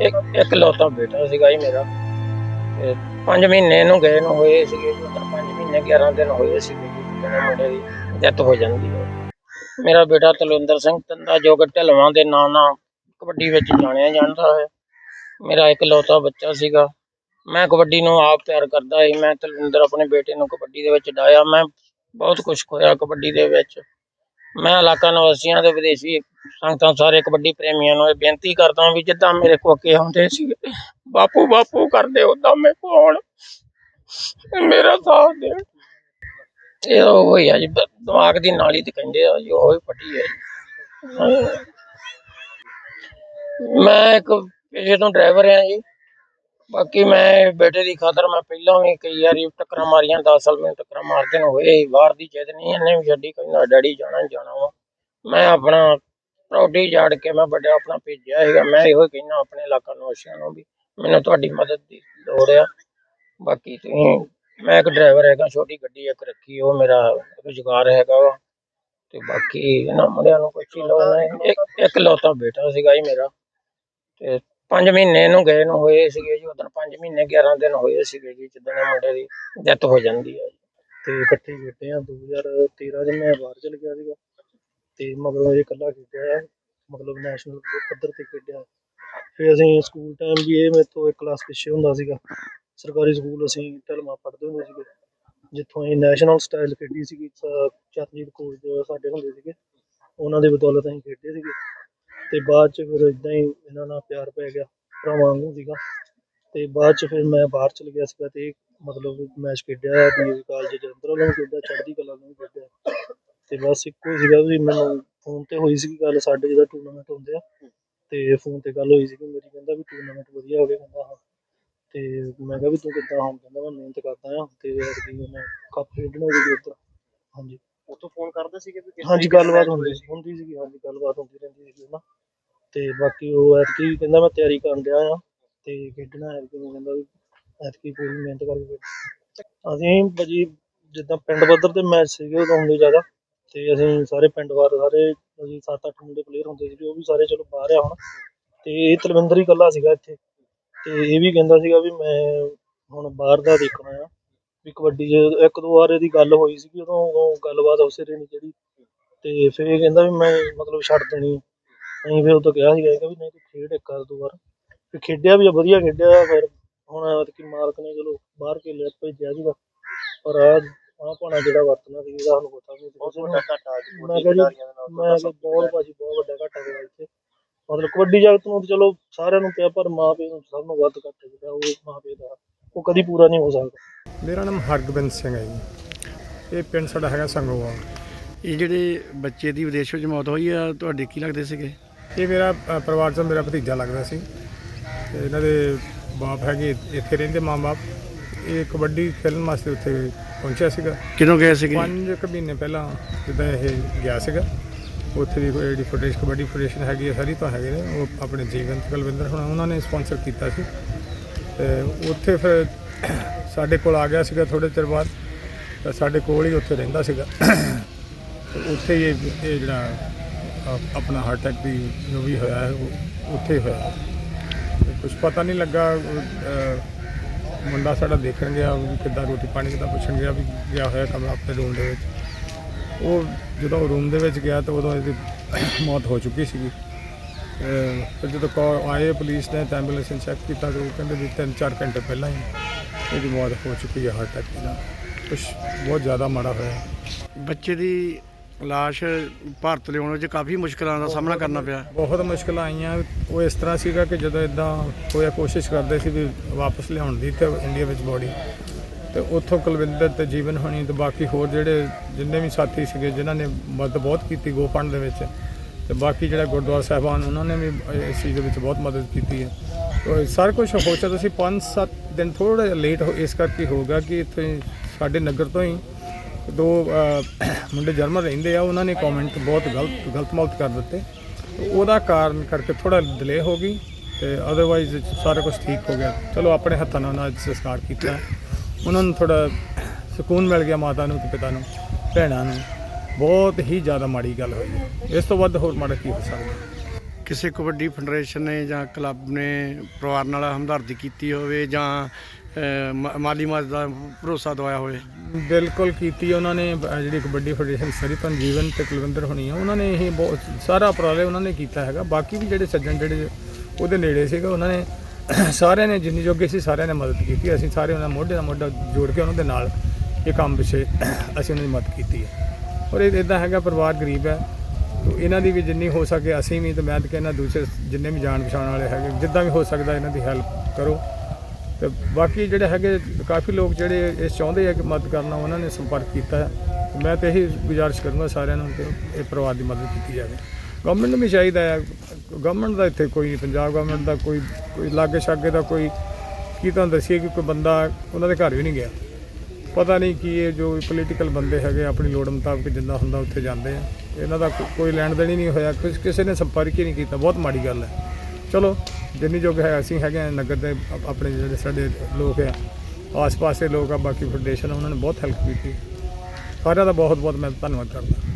ਇੱਕ ਇੱਕ ਲੌਤਾ ਬੇਟਾ ਸੀਗਾ ਜੀ ਮੇਰਾ। 5 ਮਹੀਨੇ ਨੂੰ ਗਏ ਨੂੰ ਹੋਏ ਸੀਗੇ ਜੀ 5 ਮਹੀਨੇ 11 ਦਿਨ ਹੋਏ ਸੀਗੇ ਜੀ ਜਦੋਂ ਮੁੰਡੇ ਦੀ ਡੈਥ ਹੋ ਜਾਂਦੀ ਹੈ। ਮੇਰਾ ਬੇਟਾ ਤਲਵਿੰਦਰ ਸਿੰਘ ਤੰਦਾ, ਜੋ ਕਿ ਢਲਵਾਂ ਦੇ ਨਾਂ ਨਾਲ ਕਬੱਡੀ ਵਿੱਚ ਜਾਣਿਆ ਜਾਂਦਾ ਹੈ। ਮੇਰਾ ਇੱਕ ਲੌਤਾ ਬੱਚਾ ਸੀਗਾ। ਮੈਂ ਕਬੱਡੀ ਨੂੰ ਆਪ ਪਿਆਰ ਕਰਦਾ ਸੀ। ਮੈਂ ਤਲਵਿੰਦਰ ਆਪਣੇ ਬੇਟੇ ਨੂੰ ਕਬੱਡੀ ਦੇ ਵਿੱਚ ਡਾਇਆ ਮੈਂ ਬਹੁਤ ਕੁਝ ਖੋਇਆ ਕਬੱਡੀ ਦੇ ਵਿੱਚ। ਮੈਂ ਇਲਾਕਾ ਨਿਵਾਸੀਆਂ ਦੇ ਵਿਦੇਸ਼ੀ ਸੰਗਤਾਂ ਸਾਰੇ ਕਬੱਡੀ ਪ੍ਰੇਮੀਆਂ ਨੂੰ ਇਹ ਬੇਨਤੀ ਕਰਦਾ ਵੀ ਜਿੱਦਾਂ ਮੇਰੇ ਕੋ ਅੱਗੇ ਆਉਂਦੇ ਸੀ ਬਾਪੂ ਬਾਪੂ ਕਰਦੇ ਉਦਾਂ ਮੇਰੇ ਕੋਲ ਆਉਣ। ਮੇਰਾ ਸਾਥ ਦੇ ਇਹ ਉਹ ਹੀ ਆ ਜੀ ਦਿਮਾਗ ਦੀ ਨਾਲੀ ਤੇ ਕਹਿੰਦੇ ਆ ਜੀ, ਉਹ ਹੀ ਫਟੀ ਹੈ ਜੀ। ਮੈਂ ਇੱਕ ਪੇਸ਼ੇ ਤੋਂ ਡਰਾਈਵਰ ਆ ਜੀ। ਬਾਕੀ ਮੈਂ ਬੇਟੇ ਦੀ ਖਾਤਰ ਮੈਂ ਪਹਿਲਾਂ ਵੀ ਕਈ ਵਾਰੀ ਟੱਕਰਾਂ ਮਾਰੀਆਂ 10 ਸਾਲ ਮੈਨੂੰ ਟੱਕਰਾਂ ਮਾਰਦੇ ਨੂੰ ਹੋਏ, ਬਾਹਰ ਦੀ ਚੇਤ ਨਹੀਂ, ਇਹਨੇ ਵੀ ਛੱਡੀ ਕਹਿੰਦਾ ਡੈਡੀ ਜਾਣਾ ਹੀ ਜਾਣਾ ਵਾ। ਮੈਂ ਆਪਣਾ ਪ੍ਰੋਡੀ ਜਾੜ ਕੇ ਮੈਂ ਵੱਡਾ ਆਪਣਾ ਭੇਜਿਆ ਹੈਗਾ ਮੈਂ ਇਹੋ ਹੀ ਆਪਣੇ ਇਲਾਕਾ ਨਿਵਾਸੀਆਂ ਨੂੰ ਵੀ ਮੈਨੂੰ ਤੁਹਾਡੀ ਮਦਦ ਦੀ ਲੋੜ ਆ। ਬਾਕੀ ਤੁਸੀਂ, ਮੈਂ ਇੱਕ ਡਰਾਈਵਰ ਹੈਗਾ, ਛੋਟੀ ਗੱਡੀ ਇੱਕ ਰੱਖੀ, ਉਹ ਮੇਰਾ ਰੁਜ਼ਗਾਰ ਹੈਗਾ ਵਾ। ਤੇ ਬਾਕੀ ਇਹਨਾਂ ਮੁੰਡਿਆਂ ਨੂੰ ਕੁਛ ਹੀ ਲੋੜ ਨਹੀਂ। ਇੱਕ ਇੱਕ ਲੌਤਾ ਬੇਟਾ ਸੀਗਾ ਜੀ ਮੇਰਾ, ਤੇ 5 ਮਹੀਨੇ ਨੂੰ ਗਏ ਨੂੰ ਹੋਏ ਸੀਗੇ ਜੀ, ਉਦੋਂ 5 ਮਹੀਨੇ 11 ਦਿਨ ਹੋਏ ਸੀਗੇ ਜੀ ਜਦੋਂ ਮੁੰਡੇ ਦੀ ਡੈਥ ਹੋ ਜਾਂਦੀ ਹੈ ਤੇ ਇਕੱਠੇ ਖੇਡੇ ਆ 2013 ਚ ਮੈਂ ਬਾਹਰ ਚਲ ਗਿਆ ਸੀਗਾ ਤੇ ਮਗਰੋਂ ਇਹ ਇਕੱਲਾ ਖੇਡਿਆ ਮਤਲਬ ਨੈਸ਼ਨਲ ਪੱਧਰ ਤੇ ਖੇਡਿਆ। ਫਿਰ ਅਸੀਂ ਸਕੂਲ ਟਾਈਮ ਵੀ ਇਹ ਮੇਰੇ ਤੋਂ ਇੱਕ ਕਲਾਸ ਪਿੱਛੇ ਹੁੰਦਾ ਸੀਗਾ। ਸਰਕਾਰੀ ਸਕੂਲ ਅਸੀਂ ਢਲਮਾ ਪੜ੍ਹਦੇ ਹੁੰਦੇ ਸੀਗੇ, ਜਿੱਥੋਂ ਅਸੀਂ ਨੈਸ਼ਨਲ ਸਟਾਈਲ ਖੇਡੀ ਸੀਗੀ ਸ- ਚਰਨਜੀਤ ਕੋਚ ਸਾਡੇ ਹੁੰਦੇ ਸੀਗੇ, ਉਹਨਾਂ ਦੇ ਬਦੌਲਤ ਅਸੀਂ ਖੇਡੇ ਸੀਗੇ। ਤੇ ਬਾਅਦ ਚ ਫਿਰ ਇਦਾਂ ਹੀ ਇਹਨਾਂ ਨਾਲ ਪਿਆਰ ਪੈ ਗਿਆ, ਭਰਾਵਾਂ ਵਾਂਗੂ ਸੀਗਾ। ਤੇ ਬਾਅਦ ਚ ਫਿਰ ਮੈਂ ਬਾਹਰ ਚਲ ਗਿਆ ਸੀਗਾ ਤੇ ਮਤਲਬ ਮੈਚ ਖੇਡਿਆ ਡੀਏਵੀ ਕਾਲਜ ਜਲੰਧਰ ਵਾਲਾ ਵੀ ਖੇਡਿਆ, ਚੜ੍ਹਦੀ ਕਲਾ ਨੂੰ ਖੇਡਿਆ। ਤੇ ਬਸ ਇੱਕੋ ਹੀ ਸੀਗਾ ਵੀ ਮੈਨੂੰ ਫੋਨ ਤੇ ਹੋਈ ਸੀ ਗੱਲ, ਸਾਡੇ ਜਿਹਦਾ ਟੂਰਨਾਮੈਂਟ ਹੁੰਦੇ ਆ, ਤੇ ਫੋਨ ਤੇ ਗੱਲ ਹੋਈ ਸੀ ਕਿ ਮੇਰੀ ਕਹਿੰਦਾ ਵੀ ਟੂਰਨਾਮੈਂਟ ਵਧੀਆ ਹੋ ਗਿਆ, ਕਹਿੰਦਾ ਹਾਂ। ਤੇ ਮੈਂ ਕਿਹਾ ਵੀ ਤੂੰ ਕਿੱਦਾਂ ਹਾਂ ਕਹਿੰਦਾ ਮੈਂ ਮਿਹਨਤ ਕਰਦਾ ਆ ਤੇ ਐਤਕੀ ਮੈਂ ਕੱਪ ਖੇਡਣਾ ਵੀ ਉੱਧਰ। ਹਾਂਜੀ। ਉੱਥੋਂ ਫੋਨ ਕਰਦੇ ਸੀਗੇ ਵੀ ਕਿਸ ਹਾਂਜੀ ਗੱਲਬਾਤ ਹੁੰਦੀ ਸੀ ਹੁੰਦੀ ਸੀਗੀ ਹਾਂਜੀ ਗੱਲਬਾਤ ਹੁੰਦੀ ਰਹਿੰਦੀ ਸੀ ਨਾ ਤੇ ਬਾਕੀ ਉਹ ਐਤਕੀ ਕਹਿੰਦਾ ਮੈਂ ਤਿਆਰੀ ਕਰਨ ਡਿਆ ਆ ਤੇ ਖੇਡਣਾ ਐਤਕੀ ਮੈਂ ਕਹਿੰਦਾ ਵੀ ਐਤਕੀ ਪੂਰੀ ਮਿਹਨਤ ਕਰਕੇ ਖੇਡਣਾ। ਅਸੀਂ ਭਾਜੀ ਜਿੱਦਾਂ ਪਿੰਡ ਪੱਧਰ ਤੇ ਮੈਚ ਸੀਗੇ ਉਦੋਂ ਹੁੰਦੇ ਜ਼ਿਆਦਾ ਤੇ ਅਸੀਂ ਸਾਰੇ ਪਿੰਡ ਵਾਰ ਸਾਰੇ ਅਸੀਂ 7-8 ਮੁੰਡੇ ਪਲੇਅਰ ਹੁੰਦੇ ਸੀਗੇ ਉਹ ਵੀ ਸਾਰੇ ਚਲੋ ਬਾਹਰ ਆ ਹੁਣ। ਤੇ ਇਹ ਤਲਵਿੰਦਰ ਹੀ ਇਕੱਲਾ ਸੀਗਾ ਇੱਥੇ। ਤੇ ਇਹ ਵੀ ਕਹਿੰਦਾ ਸੀਗਾ ਵੀ ਮੈਂ ਹੁਣ ਬਾਹਰ ਦਾ ਦੇਖਣਾ ਆ ਵੀ ਕਬੱਡੀ 'ਚ ਇੱਕ ਦੋ ਵਾਰ ਇਹਦੀ ਗੱਲ ਹੋਈ ਸੀਗੀ ਉਦੋਂ ਉਦੋਂ ਗੱਲਬਾਤ ਉਸੇ ਰਹੀ ਨਹੀਂ ਜਿਹੜੀ ਤੇ ਫਿਰ ਇਹ ਕਹਿੰਦਾ ਵੀ ਮੈਂ ਮਤਲਬ ਛੱਡ ਦੇਣੀ ਆ। ਅਸੀਂ ਫਿਰ ਉਦੋਂ ਕਿਹਾ ਸੀਗਾ ਕਿ ਵੀ ਨਹੀਂ ਤੂੰ ਖੇਡ ਇੱਕ ਵਾਰ ਦੋ ਵਾਰ। ਫਿਰ ਖੇਡਿਆ ਵੀ ਆ, ਵਧੀਆ ਖੇਡਿਆ ਫਿਰ ਹੁਣ ਐਤਕੀ ਮਾਲਕ ਨੇ ਚਲੋ ਬਾਹਰ ਕੇ ਲੈ ਭੇਜਿਆ ਸੀਗਾ। ਪਰ ਆ ਆ ਪਾਣਾ ਜਿਹੜਾ ਵਰਤਣਾ ਸੀ ਇਹਦਾ ਸਾਨੂੰ ਪਤਾ ਨਹੀਂ ਬਹੁਤ ਵੱਡਾ ਘਾਟਾ ਅੱਜ ਮੈਂ ਕਿਹਾ ਜੀ, ਖਿਡਾਰੀਆਂ ਦੇ ਨਾਲ ਮੈਂ ਕਿਹਾ ਬਹੁਤ ਭਾਜੀ ਬਹੁਤ ਵੱਡਾ ਘਾਟਾ ਹੋਇਆ ਇੱਥੇ। ਮਤਲਬ ਕਬੱਡੀ ਜਗਤ ਨੂੰ ਤਾਂ ਚਲੋ ਸਾਰਿਆਂ ਨੂੰ ਪਿਆ ਪਰ ਮਾਂ ਪਿਓ ਨੂੰ ਸਭ ਨੂੰ ਵੱਧ ਘਾਟਾ ਜਿਹੜਾ ਉਹ ਮਾਂ ਪਿਓ ਦਾ ਉਹ ਕਦੀ ਪੂਰਾ ਨਹੀਂ ਹੋ ਸਕਦਾ। ਮੇਰਾ ਨਾਮ ਹਰਗੋਬਿੰਦ ਸਿੰਘ ਹੈ ਜੀ। ਇਹ ਪਿੰਡ ਸਾਡਾ ਹੈਗਾ ਸੰਗੋਵਾਲ ਇਹ ਜਿਹੜੇ ਬੱਚੇ ਦੀ ਵਿਦੇਸ਼ ਵਿੱਚ ਮੌਤ ਹੋਈ ਆ ਤੁਹਾਡੇ ਕੀ ਲੱਗਦੇ ਸੀਗੇ? ਇਹ ਮੇਰਾ ਅ, ਪਰਿਵਾਰ ਚੋਂ ਮੇਰਾ ਭਤੀਜਾ ਲੱਗਦਾ ਸੀ। ਤੇ ਇਹਨਾਂ ਦੇ ਬਾਪ ਹੈਗੇ ਇੱਥੇ ਰਹਿੰਦੇ ਮਾਂ-ਬਾਪ ਇਹ ਕਬੱਡੀ ਖੇਡਣ ਵਾਸਤੇ ਉੱਥੇ ਪਹੁੰਚਿਆ ਸੀਗਾ। ਕਿਦੋਂ ਗਏ ਸੀਗੇ? ਪੰਜ ਕੁ ਮਹੀਨੇ ਪਹਿਲਾਂ ਜਿੱਦਾਂ ਇਹ ਗਿਆ ਸੀਗਾ। ਉੱਥੇ ਦੀ ਕੋਈ ਜਿਹੜੀ ਫੈਡਰੇਸ਼ਨ ਕਬੱਡੀ ਫੈਡਰੇਸ਼ਨ ਹੈਗੀ ਹੈ ਸਾਰੀ ਤਾਂ ਹੈਗੇ ਨੇ। ਉਹ ਆਪਣੇ ਜੀਵਨ ਕੁਲਵਿੰਦਰ ਹੁਣ ਉਹਨਾਂ ਨੇ ਸਪਾਂਸਰ ਕੀਤਾ ਸੀ। ਤੇ ਉੱਥੇ ਫਿਰ ਸਾਡੇ ਕੋਲ ਆ ਗਿਆ ਸੀਗਾ ਥੋੜੇ ਚਿਰ ਬਾਅਦ ਤਾਂ ਸਾਡੇ ਕੋਲ ਹੀ ਉੱਥੇ ਰਹਿੰਦਾ ਸੀਗਾ। ਤੇ ਉੱਥੇ ਹੀ ਇਹ ਇਹ ਜਿਹੜਾ ਅ- ਆਪਣਾ ਹਾਰਟ ਅਟੈਕ ਦੀ ਜੋ ਵੀ ਹੋਇਆ ਹੈ ਉਹ ਉੱਥੇ ਹੀ ਹੋਇਆ। ਕੁਝ ਪਤਾ ਨਹੀਂ ਲੱਗਾ ਉਹ, ਅ, ਮੁੰਡਾ ਸਾਡਾ ਦੇਖਣ ਗਿਆ ਵੀ ਕਿੱਦਾਂ ਰੋਟੀ ਪਾਣੀ ਕਿੱਦਾਂ ਪੁੱਛਣ ਗਿਆ ਵੀ ਗਿਆ ਹੋਇਆ ਕਮਰਾ ਆਪਣੇ ਰੂਮ ਦੇ ਵਿੱਚ। ਉਹ ਜਦੋਂ ਰੂਮ ਦੇ ਵਿੱਚ ਗਿਆ ਤਾਂ ਉਦੋਂ ਇਹਦੀ ਮੌਤ ਹੋ ਚੁੱਕੀ ਸੀਗੀ। ਅਹ ਫਿਰ ਜਦੋਂ ਕਾਲ ਆਏ ਪੁਲਿਸ ਨੇ ਤਾਂ ਐਂਬੂਲੈਂਸ ਚੈੱਕ ਕੀਤਾ ਤਾਂ ਉਹ ਕਹਿੰਦੇ ਵੀ 3-4 ਘੰਟੇ ਪਹਿਲਾਂ ਹੀ ਇਹਦੀ ਮੌਤ ਹੋ ਚੁੱਕੀ ਹੈ ਹਾਰਟ ਅਟੈਕ ਨਾਲ ਕੁਛ ਬਹੁਤ ਜ਼ਿਆਦਾ ਮਾੜਾ ਹੋਇਆ ਬੱਚੇ ਦੀ ਲਾਸ਼ ਭਾਰਤ ਲਿਆਉਣ ਵਿੱਚ ਕਾਫੀ ਮੁਸ਼ਕਲਾਂ ਦਾ ਸਾਹਮਣਾ ਕਰਨਾ ਪਿਆ। ਬਹੁਤ ਮੁਸ਼ਕਲਾਂ ਆਈਆਂ। ਉਹ ਇਸ ਤਰ੍ਹਾਂ ਸੀਗਾ ਕਿ ਜਦੋਂ ਇਦਾਂ ਹੋਇਆ ਕੋਸ਼ਿਸ਼ ਕਰਦੇ ਸੀ ਵੀ ਵਾਪਸ ਲਿਆਉਣ ਦੀ ਤੇ ਇੰਡੀਆ ਵਿੱਚ ਬੋਡੀ ਤੇ ਉੱਥੋਂ ਕੁਲਵਿੰਦਰ ਤੇ ਜੀਵਨ ਹੋਣੀ ਤੇ ਬਾਕੀ ਹੋਰ ਜਿਹੜੇ ਜਿੰਨੇ ਵੀ ਸਾਥੀ ਸੀਗੇ ਜਿਨ੍ਹਾਂ ਨੇ ਮਦਦ ਬਹੁਤ ਕੀਤੀ ਗੋਫੰਡ ਦੇ ਵਿੱਚ ਤੇ ਬਾਕੀ ਜਿਹੜਾ ਗੁਰਦੁਆਰਾ ਸਾਹਿਬਾਨ ਉਹਨਾਂ ਨੇ ਵੀ ਇਸ ਚੀਜ਼ ਦੇ ਵਿੱਚ ਬਹੁਤ ਮਦਦ ਕੀਤੀ ਹੈ। ਸਾਰਾ ਕੁਝ ਹੋ ਸਕਦਾ ਤੁਸੀਂ 5-7 ਦਿਨ ਥੋੜਾ ਲੇਟ ਇਸ ਕਰਕੇ ਹੋਗਾ ਕਿ ਇੱਥੇ ਸਾਡੇ ਨਗਰ ਤੋਂ ਹੀ ਦੋ ਮੁੰਡੇ ਜਰਮਨ ਰਹਿੰਦੇ ਆ। ਉਹਨਾਂ ਨੇ ਕਮੈਂਟ ਬਹੁਤ ਗਲਤ ਗਲਤ ਮਲਤ ਕਰ ਦਿੱਤੇ। ਉਹਦਾ ਕਾਰਨ ਕਰਕੇ ਥੋੜਾ ਡਿਲੇ ਹੋ ਗਈ ਤੇ ਅਦਰਵਾਈਜ਼ ਸਾਰਾ ਕੁਝ ਠੀਕ ਹੋ ਗਿਆ। ਚਲੋ, ਆਪਣੇ ਹੱਥਾਂ ਨਾਲ ਉਹਨਾਂ ਦਾ ਸੰਸਕਾਰ ਕੀਤਾ। ਉਹਨਾਂ ਨੂੰ ਥੋੜਾ ਸਕੂਨ ਮਿਲ ਗਿਆ ਮਾਤਾ ਨੂੰ ਤੇ ਪਿਤਾ ਨੂੰ, ਭੈਣਾਂ ਨੂੰ। ਬਹੁਤ ਹੀ ਜ਼ਿਆਦਾ ਮਾੜੀ ਗੱਲ ਹੋਈ ਹੈ। ਇਸ ਤੋਂ ਵੱਧ ਹੋਰ ਮਾੜਾ ਕੀ ਹੋ ਸਕਦਾ? ਕਿਸੇ ਕਬੱਡੀ ਫੈਡਰੇਸ਼ਨ ਨੇ ਜਾਂ ਕਲੱਬ ਨੇ ਪਰਿਵਾਰ ਨਾਲ ਹਮਦਰਦੀ ਕੀਤੀ ਹੋਵੇ ਜਾਂ ਮ- ਮਾਲੀ ਮਦਦ ਦਾ ਭਰੋਸਾ ਦਵਾਇਆ ਹੋਵੇ? ਬਿਲਕੁਲ ਕੀਤੀ ਉਹਨਾਂ ਨੇ। ਜਿਹੜੀ ਕਬੱਡੀ ਫੈਡਰੇਸ਼ਨ ਸਰਿਤਨ ਜੀਵਨ ਤੇ ਕੁਲਵਿੰਦਰ ਹੋਣੀ ਆ, ਉਹਨਾਂ ਨੇ ਇਹ ਬਹੁਤ, ਸਾਰਾ ਉਪਰਾਲੇ ਉਹਨਾਂ ਨੇ ਕੀਤਾ ਹੈਗਾ। ਬਾਕੀ ਵੀ ਜਿਹੜੇ ਸੱਜਣ ਜਿਹੜੇ ਉਹਦੇ ਨੇੜੇ ਸੀਗੇ, ਉਹਨਾਂ ਨੇ ਸਾਰਿਆਂ ਨੇ ਜਿੰਨੀ ਜੋਗੇ ਸੀ ਸਾਰਿਆਂ ਨੇ ਮਦਦ ਕੀਤੀ। ਅਸੀਂ ਸਾਰੇ ਉਹਨਾਂ ਮੋਢੇ ਨਾਲ ਮੋਢਾ ਜੋੜ ਕੇ ਉਹਨਾਂ ਦੇ ਨਾਲ ਇਹ ਕੰਮ ਪਿੱਛੇ ਅਸੀਂ ਉਹਨਾਂ ਦੀ ਮਦਦ ਕੀਤੀ ਹੈ। ਔਰ ਇਹ ਇਦਾਂ ਹੈਗਾ, ਪਰਿਵਾਰ ਗਰੀਬ ਹੈ। ਤੋ ਇਹਨਾਂ ਦੀ ਵੀ ਜਿੰਨੀ ਹੋ ਸਕੇ ਅਸੀਂ ਵੀ ਤੇ ਮੈਂ ਤਾਂ ਕਹਿੰਦਾ ਦੂਸਰੇ ਜਿੰਨੇ ਵੀ ਜਾਣ ਪਛਾਣ ਵਾਲੇ ਹੈਗੇ, ਜਿੱਦਾਂ ਵੀ ਹੋ ਸਕਦਾ ਇਹਨਾਂ ਦੀ ਹੈਲਪ ਕਰੋ। ਤੇ ਬਾਕੀ ਜਿਹੜੇ ਹੈਗੇ, ਕਾਫੀ ਲੋਕ ਜਿਹੜੇ ਇਹ ਚਾਹੁੰਦੇ ਆ ਕਿ ਮਦਦ ਕਰਨਾ, ਉਹਨਾਂ ਨੇ ਸੰਪਰਕ ਕੀਤਾ ਮੈਂ ਤੇ ਇਹੀ ਗੁਜ਼ਾਰਿਸ਼ ਕਰੂੰਗਾ ਸਾਰਿਆਂ ਨੂੰ ਕਿ ਇਹ ਪਰਿਵਾਰ ਦੀ ਮਦਦ ਕੀਤੀ ਜਾਵੇ। ਗਵਰਨਮੈਂਟ ਨੂੰ ਵੀ ਚਾਹੀਦਾ ਹੈ। ਗਵਰਨਮੈਂਟ ਦਾ ਇੱਥੇ ਕੋਈ ਨਹੀਂ ਪੰਜਾਬ ਗਵਰਨਮੈਂਟ ਦਾ ਕੋਈ ਕੋਈ ਲਾਗੇ ਛਾਗੇ ਦਾ ਕੋਈ, ਕੀ ਤੁਹਾਨੂੰ ਦੱਸੀਏ ਕਿ ਕੋਈ ਬੰਦਾ ਉਹਨਾਂ ਦੇ ਘਰ ਵੀ ਨਹੀਂ ਗਿਆ। ਪਤਾ ਨਹੀਂ ਕੀ ਇਹ ਜੋ ਪੋਲੀਟੀਕਲ ਬੰਦੇ ਹੈਗੇ, ਆਪਣੀ ਲੋੜ ਮੁਤਾਬਕ ਜਿੰਨਾ ਹੁੰਦਾ ਉੱਥੇ ਜਾਂਦੇ ਆ। ਇਹਨਾਂ ਦਾ ਕੋ- ਕੋਈ ਲੈਣ ਦੇਣ ਹੀ ਨਹੀਂ ਹੋਇਆ ਕੁਛ ਕਿਸੇ ਨੇ ਸੰਪਰਕ ਹੀ ਨਹੀਂ ਕੀਤਾ ਬਹੁਤ ਮਾੜੀ ਗੱਲ ਹੈ। ਚਲੋ ਜਿੰਨੀ ਜੋਗ ਹੈ ਅਸੀਂ ਹੈਗੇ ਆ ਨਗਰ ਦੇ ਆਪ- ਆਪਣੇ ਜਿਹੜੇ ਸਾਡੇ ਲੋਕ ਆ ਆਸ-ਪਾਸ ਦੇ ਲੋਕ ਆ ਬਾਕੀ ਫੈਡਰੇਸ਼ਨ ਆ, ਉਹਨਾਂ ਨੇ ਬਹੁਤ ਹੈਲਪ ਕੀਤੀ। ਸਾਰਿਆਂ ਦਾ ਬਹੁਤ ਬਹੁਤ ਮੈਂ ਧੰਨਵਾਦ ਕਰਦਾ।